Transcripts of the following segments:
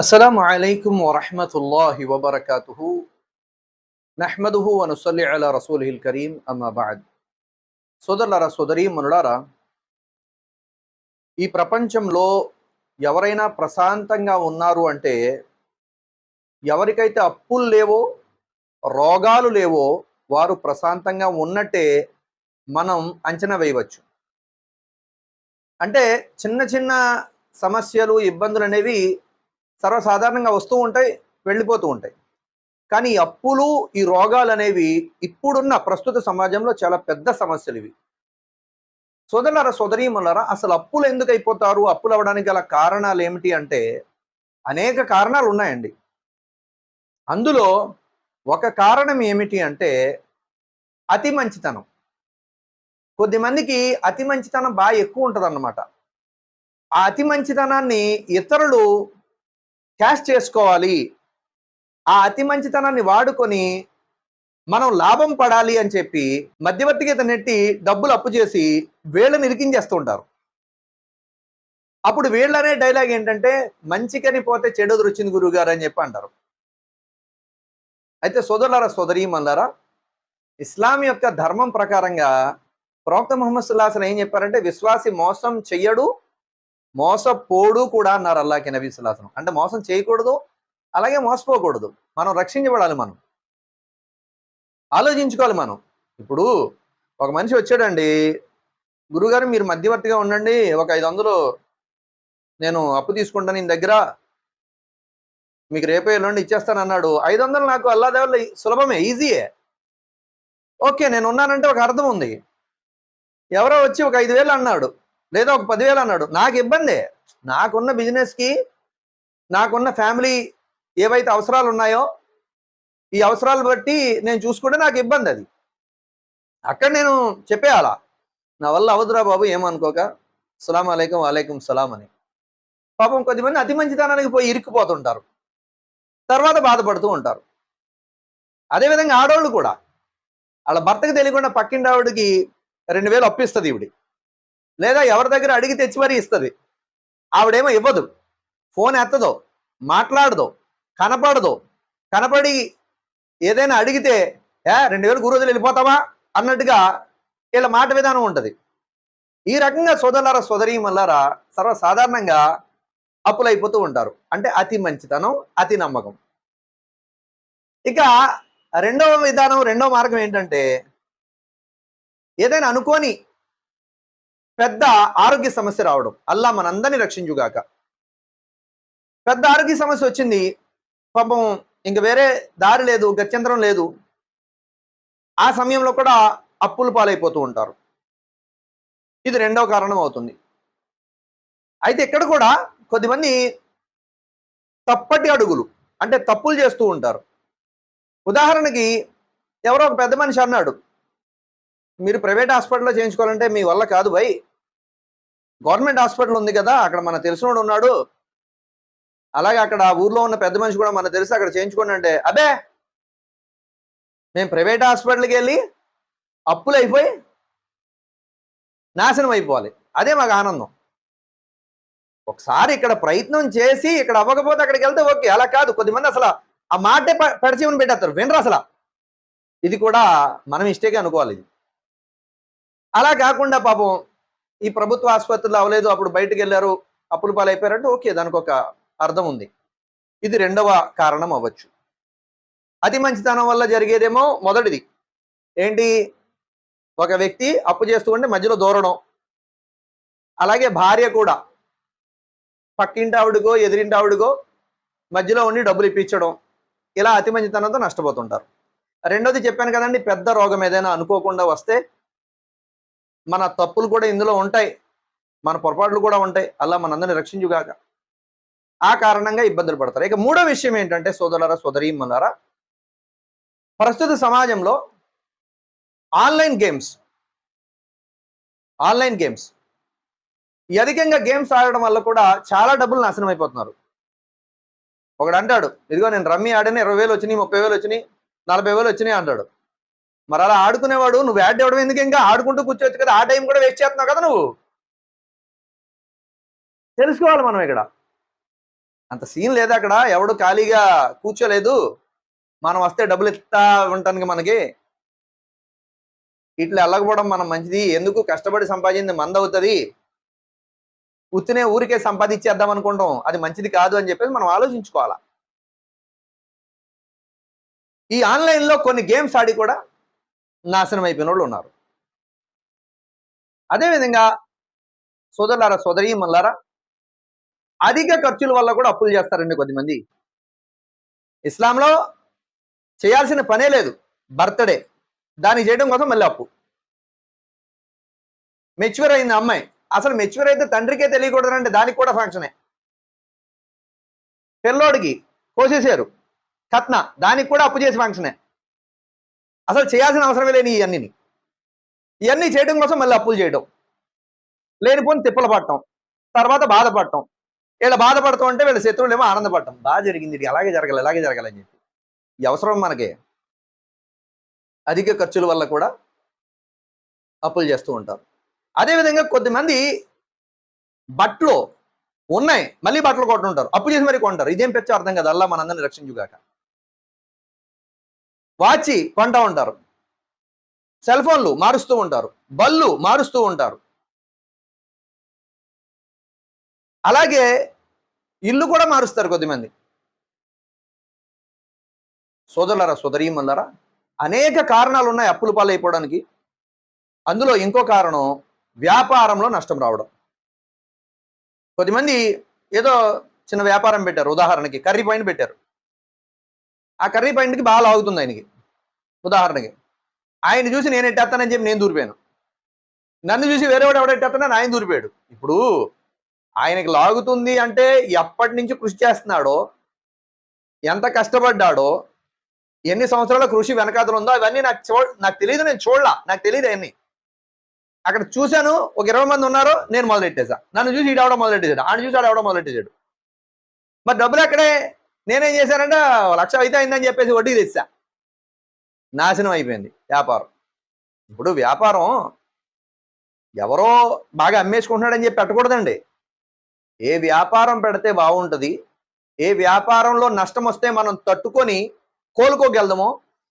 السلام عليكم ورحمة الله وبركاته نحمده ونصلي على رسوله الكريم أما بعد సోదరులారా సోదరి మనులారా ఈ ప్రపంచంలో ఎవరైనా ప్రశాంతంగా ఉన్నారు అంటే ఎవరికైతే అప్పులు లేవో రోగాలు లేవో వారు ప్రశాంతంగా ఉన్నట్టే మనం అంచనా వేయవచ్చు అంటే చిన్న చిన్న సమస్యలు ఇబ్బందులు అనేవి సర్వసాధారణంగా వస్తూ ఉంటాయి వెళ్ళిపోతూ ఉంటాయి. కానీ ఈ అప్పులు ఈ రోగాలు అనేవి ఇప్పుడున్న ప్రస్తుత సమాజంలో చాలా పెద్ద సమస్యలు ఇవి. సోదరులారా సోదరీమలరా అసలు అప్పులు ఎందుకు అయిపోతారు? అప్పులు అవ్వడానికి గల కారణాలు ఏమిటి అంటే అనేక కారణాలు ఉన్నాయండి. అందులో ఒక కారణం ఏమిటి అంటే అతి మంచితనం. కొద్దిమందికి అతి మంచితనం బాగా ఎక్కువ ఉంటుంది ఆ అతి మంచితనాన్ని ఇతరులు క్యాష్ చేసుకోవాలి. ఆ అతి మంచితనాన్ని వాడుకొని మనం లాభం పడాలి అని చెప్పి మధ్యవర్తికి నెట్టి డబ్బులు అప్పు చేసి వేళ్ళని ఇరికించేస్తూ ఉంటారు. అప్పుడు వీళ్ళనే డైలాగ్ ఏంటంటే మంచికని పోతే చెడు వచ్చింది గురువు గారు అని చెప్పి అంటారు. అయితే సోదరులారా సోదరి మందారా ఇస్లాం యొక్క ధర్మం ప్రకారంగా ప్రవక్త ముహమ్మద్ సుల్లాసన్ ఏం చెప్పారంటే విశ్వాసి మోసం చెయ్యడు మోసపోడు కూడా అన్నారు అల్లాకి నబీ సుల్లాసం అంటే మోసం చేయకూడదు అలాగే మోసపోకూడదు. మనం రక్షించబడాలి మనం. ఆలోచించుకోవాలి మనం. ఇప్పుడు ఒక మనిషి వచ్చాడండి గురుగారు మీరు మధ్యవర్తిగా ఉండండి ఒక ఐదు వందలు నేను అప్పు తీసుకుంటాను నీ దగ్గర మీకు రేపే ఎల్లుండి ఇచ్చేస్తాను అన్నాడు ఐదు వందలు నాకు అల్లా అల్లాదేవల్ల సులభమే ఈజీయే ఓకే నేను ఉన్నానంటే ఒక అర్థం ఉంది. ఎవరో వచ్చి ఒక ఐదు వేలు అన్నాడు. లేదా ఒక పదివేలు అన్నాడు. నాకు ఇబ్బందే. నాకున్న బిజినెస్కి నాకున్న ఫ్యామిలీ ఏవైతే అవసరాలు ఉన్నాయో ఈ అవసరాలు బట్టి నేను చూసుకుంటే నాకు ఇబ్బంది అది. అక్కడ నేను చెప్పేయాలా? నా వల్ల అవదురా బాబు ఏమనుకోక? సలాం అలైకం వాలేకం సలాం అని. పాపం కొద్దిమంది అతి మంచితనానికి పోయి ఇరుక్కుపోతుంటారు. తర్వాత బాధపడుతూ ఉంటారు. అదేవిధంగా ఆడవాళ్ళు కూడా. వాళ్ళ భర్తకు తెలియకుండా పక్కింటి ఆవిడకి రెండు వేలు అప్పిస్తుంది ఈవిడి. లేదా ఎవరి దగ్గర అడిగి తెచ్చి మరీ ఇస్తుంది. ఆవిడేమో ఇవ్వదు. ఫోన్ ఎత్తదో. మాట్లాడదు. కనపడదు. కనపడి ఏదైనా అడిగితే ఏ రెండు వేలు గురువులు వెళ్ళిపోతావా? అన్నట్టుగా వీళ్ళ మాట విధానం ఉంటుంది. ఈ రకంగా సోదరులారా సోదరి మల్లారా సర్వసాధారణంగా అప్పులైపోతూ ఉంటారు. అంటే అతి మంచితనం అతి నమ్మకం. ఇక రెండవ విధానం రెండవ మార్గం ఏంటంటే ఏదైనా అనుకోని పెద్ద ఆరోగ్య సమస్య రావడం. అల్లా మనందరినీ రక్షించుగాక. పెద్ద ఆరోగ్య సమస్య వచ్చింది. పాపం ఇంక వేరే దారి లేదు గత్యంతరం లేదు. ఆ సమయంలో కూడా అప్పులు పాలైపోతూ ఉంటారు. ఇది రెండవ కారణం అవుతుంది. అయితే ఇక్కడ కూడా కొద్దిమంది తప్పటి అడుగులు అంటే తప్పులు చేస్తూ ఉంటారు. ఉదాహరణకి ఎవరో ఒక పెద్ద మనిషి అన్నాడు మీరు ప్రైవేట్ హాస్పిటల్లో చేయించుకోవాలంటే మీ వల్ల కాదు భయ్ గవర్నమెంట్ హాస్పిటల్ ఉంది కదా అక్కడ మన తెలిసినోడు ఉన్నాడు. అలాగే అక్కడ ఆ ఊర్లో ఉన్న పెద్ద మనిషి కూడా మనకు తెలిసి అక్కడ చేయించుకోండి అంటే అదే మేము ప్రైవేట్ హాస్పిటల్కి వెళ్ళి అప్పులు అయిపోయి నాశనం అయిపోవాలి. అదే మాకు ఆనందం. ఒకసారి ఇక్కడ ప్రయత్నం చేసి ఇక్కడ అవ్వకపోతే అక్కడికి వెళ్తే ఓకే అలా కాదు. కొద్దిమంది అసలు ఆ మాటే పరిచయం పెట్టేస్తారు. వినరు అసలు. ఇది కూడా మనం ఇష్టేగా అనుకోవాలి ఇది. అలా కాకుండా పాపం ఈ ప్రభుత్వ ఆసుపత్రులు అవ్వలేదు అప్పుడు బయటకు వెళ్ళారు అప్పులు పాలైపోయారంటే ఓకే దానికి ఒక అర్థం ఉంది. ఇది రెండవ కారణం అవ్వచ్చు. అతి మంచితనం వల్ల జరిగేదేమో మొదటిది. ఏంటి? ఒక వ్యక్తి అప్పు చేస్తూ ఉంటే మధ్యలో దూరడం. అలాగే భార్య కూడా. పక్కింటి ఆవిడకో ఎదిరింటి ఆవిడకో మధ్యలో ఉండి డబ్బులు ఇప్పించడం. ఇలా అతి మంచితనంతో నష్టపోతుంటారు. రెండోది చెప్పాను కదండి పెద్ద రోగం ఏదైనా అనుకోకుండా వస్తే మన తప్పులు కూడా ఇందులో ఉంటాయి. మన పొరపాట్లు కూడా ఉంటాయి. అలా మనందరిని రక్షించుగాక ఆ కారణంగా ఇబ్బందులు పడతారు. ఇక మూడో విషయం ఏంటంటే సోదరులారా సోదరీమన్నారా ప్రస్తుత సమాజంలో ఆన్లైన్ గేమ్స్ ఆన్లైన్ గేమ్స్ ఈ అధికంగా గేమ్స్ ఆడడం వల్ల కూడా చాలా డబ్బులు నాశనం అయిపోతున్నారు. ఒకడు అంటాడు ఇదిగో నేను రమ్మీ ఆడిన ఇరవై వేలు వచ్చినాయి ముప్పై వేలు వచ్చినాయి నలభై వేలు వచ్చినాయి అంటాడు. మరి అలా ఆడుకునేవాడు నువ్వు యాడ్ ఇవ్వడం ఎందుకు ఇంకా? ఆడుకుంటూ కూర్చోవచ్చు కదా ఆ టైం కూడా వేస్ట్ చేస్తున్నావు కదా నువ్వు? తెలుసుకోవాలి మనం ఇక్కడ. అంత సీన్ లేదు అక్కడ ఎవడు ఖాళీగా కూర్చోలేదు. మనం వస్తే డబ్బులు ఇస్తా ఉంటాను మనకి. ఇట్లా వెళ్ళకపోవడం మనం మంచిది. ఎందుకు? కష్టపడి సంపాదించింది మంద అవుతుంది. ఉత్తినే ఊరికే సంపాదించేద్దాం అనుకుంటాం. అది మంచిది కాదు అని చెప్పేసి మనం ఆలోచించుకోవాలా. ఈ ఆన్లైన్లో కొన్ని గేమ్స్ ఆడి కూడా నాశనం అయిపోయిన వాళ్ళు ఉన్నారు. అదేవిధంగా సోదరులారా సోదరీ మల్లారా అధిక ఖర్చుల వల్ల కూడా అప్పులు చేస్తారండి కొద్దిమంది. ఇస్లాంలో చేయాల్సిన పనే లేదు. బర్త్డే. దాన్ని చేయడం కోసం మళ్ళీ అప్పు. మెచ్యూర్ అయింది అమ్మాయి. అసలు మెచ్యూర్ అయితే తండ్రికే తెలియకూడదంటే దానికి కూడా ఫంక్షనే. పిల్లోడికి కోసేశారు. కట్న. దానికి కూడా అప్పు చేసి ఫంక్షనే. అసలు చేయాల్సిన అవసరమే లేని ఇవన్నీ ఇవన్నీ చేయడం కోసం మళ్ళీ అప్పులు చేయడం. లేనిపోని తిప్పలు పడటం. తర్వాత బాధపడటం. వీళ్ళ బాధపడతాం అంటే వీళ్ళ శత్రువులు ఏమో ఆనందపడటం. బాగా జరిగింది ఇది. అలాగే జరగాలి అలాగే జరగాలని చెప్పి. ఈ అవసరం మనకి. అధిక ఖర్చుల వల్ల కూడా అప్పులు చేస్తూ ఉంటారు. అదేవిధంగా కొద్దిమంది బట్టలు ఉన్నాయి. మళ్ళీ బట్టలు కొంటుంటారు అప్పు చేసి మరీ కొంటారు. ఇదేం పెచ్చో అర్థం కదా. అల్లా మనందరినీ రక్షించుగాక. వాచి కొంటా ఉంటారు. సెల్ ఫోన్లు మారుస్తూ ఉంటారు. బళ్ళు మారుస్తూ ఉంటారు. అలాగే ఇల్లు కూడా మారుస్తారు కొద్దిమంది. సోదరులరా సోదరీమల్లారా అనేక కారణాలు ఉన్నాయి అప్పుల పాలైపోవడానికి. అందులో ఇంకో కారణం వ్యాపారంలో నష్టం రావడం. కొద్దిమంది ఏదో చిన్న వ్యాపారం పెట్టారు. ఉదాహరణకి కర్రీ పాయింట్ పెట్టారు. ఆ కర్రీ పాయింట్కి బాగా లాగుతుంది ఆయనకి. ఉదాహరణకి ఆయన చూసి నేను ఎట్టేస్తానని చెప్పి నేను దూరిపోయాను. నన్ను చూసి వేరేవాడు వాడు ఎవడెట్టేస్తాను ఆయన దూరిపోయాడు. ఇప్పుడు ఆయనకి లాగుతుంది అంటే ఎప్పటి నుంచి కృషి చేస్తున్నాడో ఎంత కష్టపడ్డాడో ఎన్ని సంవత్సరాల కృషి వెనకాతలు ఉందో అవన్నీ నాకు చూ నాకు తెలియదు నేను చూడలా. నాకు తెలియదు అవన్నీ. అక్కడ చూశాను ఒక ఇరవై మంది ఉన్నారు నేను మొదలెట్టేసా నన్ను చూసి ఈడవడం మొదలెట్టేశాడు. ఆయన చూసి ఆడవడం మొదలెట్టేశాడు. మరి డబ్బులు ఎక్కడే? నేనేం చేశానంటే లక్ష అయితే అయిందని చెప్పేసి వడ్డీ తెచ్చా నాశనం అయిపోయింది వ్యాపారం ఇప్పుడు వ్యాపారం ఎవరో బాగా అమ్మేసుకుంటున్నాడని చెప్పి పెట్టకూడదండి ఏ వ్యాపారం పెడితే బాగుంటుంది ఏ వ్యాపారంలో నష్టం వస్తే మనం తట్టుకొని కోలుకోగలదమో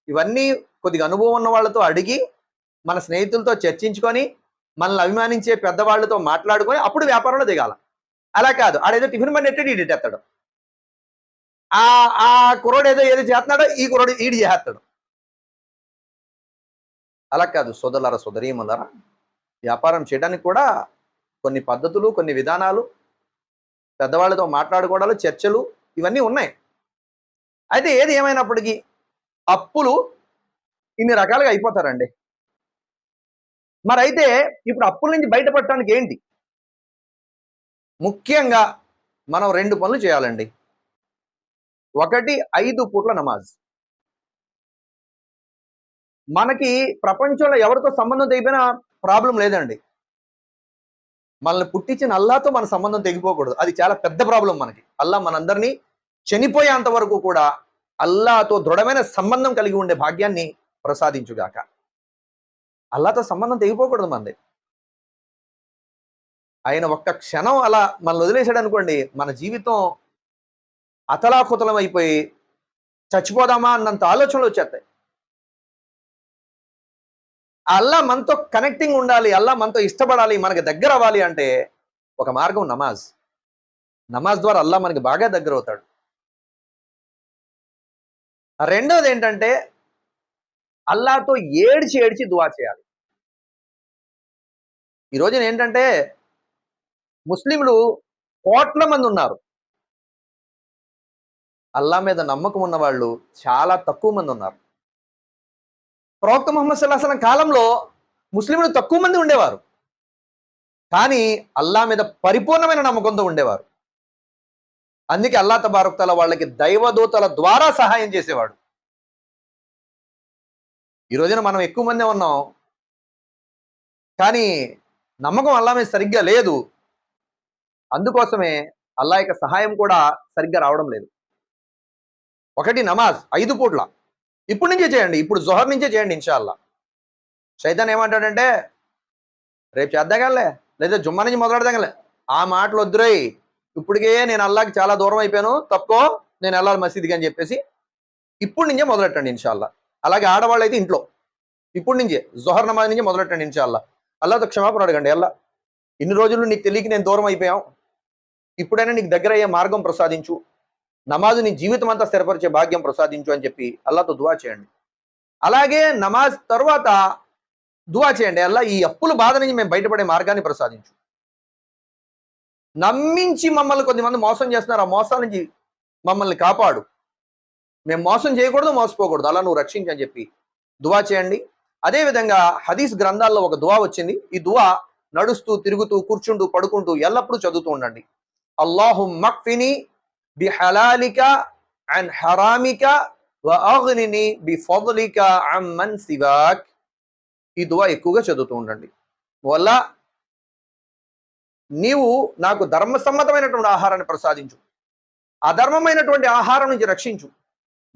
ఇవన్నీ కొద్దిగా అనుభవం ఉన్న వాళ్ళతో అడిగి మన స్నేహితులతో చర్చించుకొని మనల్ని అభిమానించే పెద్దవాళ్ళతో మాట్లాడుకొని అప్పుడు వ్యాపారంలో దిగాల అలా కాదు ఆడేదో టిఫిన్ బండి ఎట్టి ఈడు ఆ ఆ కుర్రోడు ఏదో ఏదో చేస్తున్నాడో ఈ కుర్రోడు ఈడు చేస్తాడు అలా కాదు సోదరులారా సోదరీములారా వ్యాపారం చేయడానికి కూడా కొన్ని పద్ధతులు కొన్ని విధానాలు పెద్దవాళ్ళతో మాట్లాడుకోవడాలు చర్చలు ఇవన్నీ ఉన్నాయి. అయితే ఏది ఏమైనప్పటికీ అప్పులు ఇన్ని రకాలుగా అయిపోతారండి. మరి అయితే ఇప్పుడు అప్పుల నుంచి బయటపడటానికి ఏంటి? ముఖ్యంగా మనం రెండు పనులు చేయాలండి. ఒకటి ఐదు పూట్ల నమాజ్. మనకి ప్రపంచంలో ఎవరితో సంబంధం తెగిపోయినా ప్రాబ్లం లేదండి. మనల్ని పుట్టించిన అల్లాతో మన సంబంధం తెగిపోకూడదు. అది చాలా పెద్ద ప్రాబ్లం మనకి. అల్లా మనందరినీ చనిపోయేంత వరకు కూడా అల్లాతో దృఢమైన సంబంధం కలిగి ఉండే భాగ్యాన్ని ప్రసాదించుగాక. అల్లాతో సంబంధం తెగిపోకూడదు మనది. ఆయన ఒక్క క్షణం అలా మనల్ని వదిలేశాడు అనుకోండి మన జీవితం అతలాకుతలం అయిపోయి చచ్చిపోదామా అన్నంత ఆలోచనలు వచ్చేస్తాయి. అల్లా మనతో కనెక్టింగ్ ఉండాలి అల్లా మనతో ఇష్టపడాలి మనకి దగ్గర అవ్వాలి అంటే ఒక మార్గం నమాజ్. నమాజ్ ద్వారా అల్లా మనకి బాగా దగ్గర అవుతాడు. రెండోది ఏంటంటే అల్లాతో ఏడ్చి ఏడ్చి దువా చేయాలి. ఈ రోజున ఏంటంటే ముస్లింలు కోట్ల మంది ఉన్నారు. అల్లా మీద నమ్మకం ఉన్న వాళ్ళు చాలా తక్కువ మంది ఉన్నారు. ప్రవక్త ముహమ్మద్ సల్లాహం కాలంలో ముస్లింలు తక్కువ మంది ఉండేవారు. కానీ అల్లా మీద పరిపూర్ణమైన నమ్మకంతో ఉండేవారు. అందుకే అల్లా తబారుక్తల వాళ్ళకి దైవదూతల ద్వారా సహాయం చేసేవాడు. ఈ రోజున మనం ఎక్కువ మందే ఉన్నాం. కానీ నమ్మకం అల్లా మీద సరిగ్గా లేదు. అందుకోసమే అల్లా యొక్క సహాయం కూడా సరిగ్గా రావడం లేదు. ఒకటి నమాజ్ ఐదు పూట్ల. ఇప్పుడు నుంచే చేయండి ఇప్పుడు జొహర్ నుంచే చేయండి ఇన్షాల్లా. సైతాన్ ఏమంటాడంటే రేపు చేద్దాగాలే లేదా జుమ్మా నుంచి మొదలెడదాగలే ఆ మాటలు వద్దురై. ఇప్పటికే నేను అల్లాకి చాలా దూరం అయిపోయాను తప్పుకో నేను వెళ్ళాలి మసీద్కి అని చెప్పేసి ఇప్పుడు నుంచే మొదలెట్టండి ఇన్షాల్లా. అలాగే ఆడవాళ్ళు అయితే ఇంట్లో. ఇప్పుడు నుంచే జొహర్ నమాజ్ నుంచే మొదలెట్టండి ఇన్షాల్లా. అల్లాతో క్షమాపణ అడగండి అల్లా. ఇన్ని రోజులు నీకు తెలియక నేను దూరం అయిపోయాం. ఇప్పుడైనా నీకు దగ్గర అయ్యే మార్గం ప్రసాదించు. నమాజు నీ జీవితం అంతా స్థిరపరిచే భాగ్యం ప్రసాదించు అని చెప్పి అల్లాతో దువా చేయండి. అలాగే నమాజ్ తర్వాత దువా చేయండి. అల్లా ఈ అప్పుల బాధ నుంచి మేము బయటపడే మార్గాన్ని ప్రసాదించు. నమ్మించి మమ్మల్ని కొంతమంది మోసం చేస్తున్నారు. ఆ మోసాల నుంచి మమ్మల్ని కాపాడు. మేము మోసం చేయకూడదు మోసపోకూడదు. అలా నువ్వు రక్షించని చెప్పి దువా చేయండి. అదేవిధంగా హదీస్ గ్రంథాల్లో ఒక దువా వచ్చింది. ఈ దువా నడుస్తూ తిరుగుతూ కూర్చుంటూ పడుకుంటూ ఎల్లప్పుడూ చదువుతూ ఉండండి. అల్లాహు మక్ఫిని బి హలాలిక అండ్ హరామిక వ అగ్నిని బి ఫضలిక అమ్మన్ సివాక్ ఈ దువా ఎక్కువగా చదువుతూ ఉండండి. వల్ల నీవు నాకు ధర్మసమ్మతమైనటువంటి ఆహారాన్ని ప్రసాదించు. అధర్మమైనటువంటి ఆహారం నుంచి రక్షించు.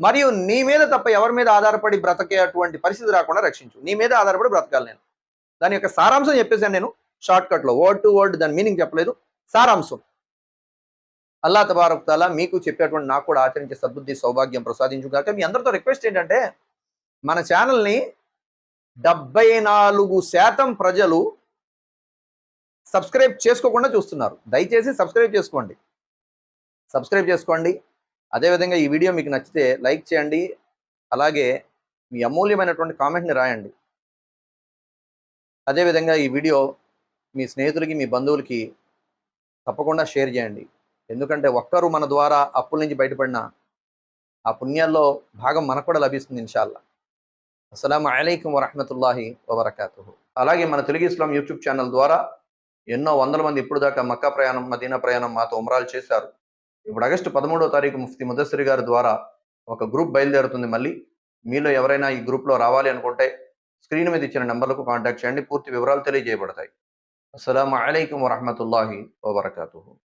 మరియు నీ మీద తప్ప ఎవరి మీద ఆధారపడి బ్రతకే అటువంటి పరిస్థితి రాకుండా రక్షించు. నీ మీద ఆధారపడి బ్రతకాలి నేను. దాని యొక్క సారాంశం చెప్పేశాను నేను. షార్ట్ వర్డ్ టు వర్డ్ దాని మీనింగ్ చెప్పలేదు. సారాంశం. అల్లా తబారక్ తాలా మీకు చెప్పేటువంటి నాకు కూడా ఆచరించే సద్బుద్ధి సౌభాగ్యం ప్రసాదించు కాక మీ అందరితో రిక్వెస్ట్ ఏంటంటే మన ఛానల్ని డెబ్బై నాలుగు శాతం ప్రజలు సబ్స్క్రైబ్ చేసుకోకుండా చూస్తున్నారు. దయచేసి సబ్స్క్రైబ్ చేసుకోండి. సబ్స్క్రైబ్ చేసుకోండి. అదేవిధంగా ఈ వీడియో మీకు నచ్చితే లైక్ చేయండి. అలాగే మీ అమూల్యమైనటువంటి కామెంట్ని రాయండి. అదేవిధంగా ఈ వీడియో మీ స్నేహితులకి మీ బంధువులకి తప్పకుండా షేర్ చేయండి. ఎందుకంటే ఒక్కరు మన ద్వారా అప్పుల నుంచి బయటపడిన ఆ పుణ్యాల్లో భాగం మనకు కూడా లభిస్తుంది ఇన్షాల్లా అస్సలం అయికం వరహమతుల్లాహి వబర్కాతు అలాగే మన తెలుగు ఇస్లాం యూట్యూబ్ ఛానల్ ద్వారా ఎన్నో వందల మంది ఇప్పుడు దాకా మక్కా ప్రయాణం మదీనా ప్రయాణం మాతో ఉమరాలు చేశారు. ఇప్పుడు ఆగస్టు పదమూడవ తారీఖు ముఫ్తి ముదస్సరి గారి ద్వారా ఒక గ్రూప్ బయలుదేరుతుంది మళ్ళీ. మీలో ఎవరైనా ఈ గ్రూప్లో రావాలి అనుకుంటే స్క్రీన్ మీద ఇచ్చిన నెంబర్లకు కాంటాక్ట్ చేయండి. పూర్తి వివరాలు తెలియజేయబడతాయి. అస్సలం అయికం వరహమతుల్లాహి వబర్కాతు